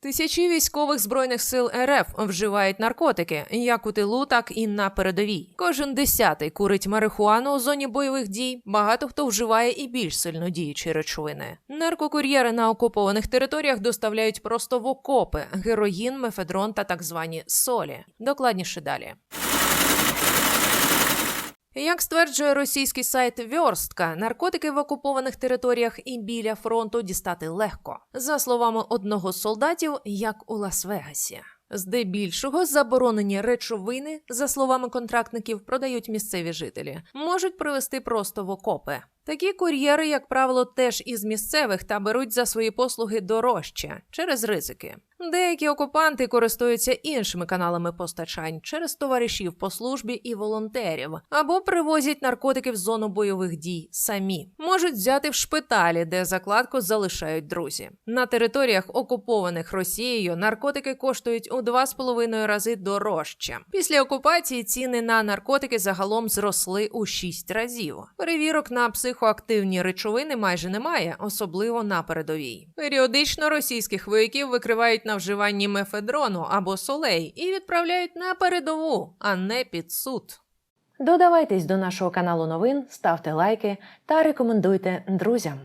Тисячі військових збройних сил РФ вживають наркотики, як у тилу, так і на передовій. Кожен десятий курить марихуану у зоні бойових дій. Багато хто вживає і більш сильно діючі речовини. Наркокур'єри на окупованих територіях доставляють просто в окопи героїн, мефедрон та так звані солі. Докладніше далі. Як стверджує російський сайт Вьорстка, наркотики в окупованих територіях і біля фронту дістати легко. За словами одного з солдатів, як у Лас-Вегасі. Здебільшого заборонені речовини, за словами контрактників, продають місцеві жителі, можуть привезти просто в окопи. Такі кур'єри, як правило, теж із місцевих та беруть за свої послуги дорожче через ризики. Деякі окупанти користуються іншими каналами постачань через товаришів по службі і волонтерів, або привозять наркотики в зону бойових дій самі. Можуть взяти в шпиталі, де закладку залишають друзі. На територіях, окупованих Росією, наркотики коштують у 2,5 рази дорожче. Після окупації ціни на наркотики загалом зросли у 6 разів. Перевірок на психоактивні речовини майже немає, особливо на передовій. Періодично російських вояків викривають на вживанні мефедрону або солей і відправляють на передову, а не під суд. Додавайтесь до нашого каналу новин, ставте лайки та рекомендуйте друзям.